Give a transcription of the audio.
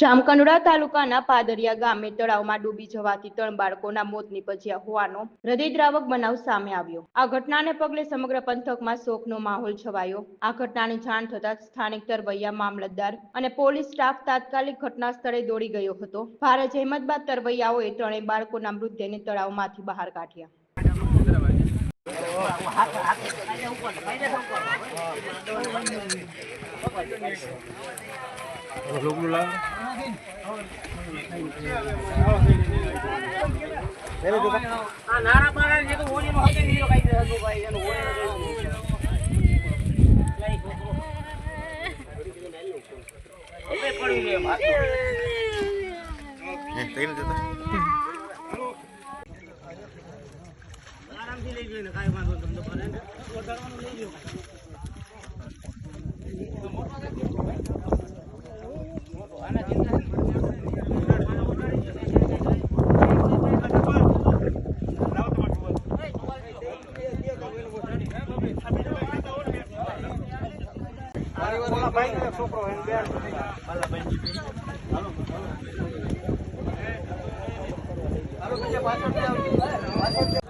જામકંડોળા તાલુકાના પાદરિયા ગામે તળાવમાં ડૂબી જવાથી ત્રણ બાળકોના મોત નીપજ્યા હોવાનો હૃદયદ્રાવક બનાવ સામે આવ્યો. આ ઘટનાને પગલે સમગ્ર પંથકમાં શોકનો માહોલ છવાયો. આ ઘટનાની જાણ થતાં સ્થાનિક તરવૈયા મામલતદાર અને પોલીસ સ્ટાફ તાત્કાલિક ઘટના સ્થળે દોડી ગયો હતો. ભારે જહેમત બાદ તરવૈયાઓએ ત્રણેય બાળકોના મૃતદેહને તળાવમાંથી બહાર કાઢ્યા. આ નાના બાળાને જે તો હોળીનો હકે નહીં લો કાંઈ હતું ભાઈ એનું હોળીનો કઈ છોકરો. હવે પડ્યું છે એમ હાથમાં. આરામથી લઈ જઈને કાંઈ વાંધો તમને વધારવાનું લઈ છોકરો પાછળ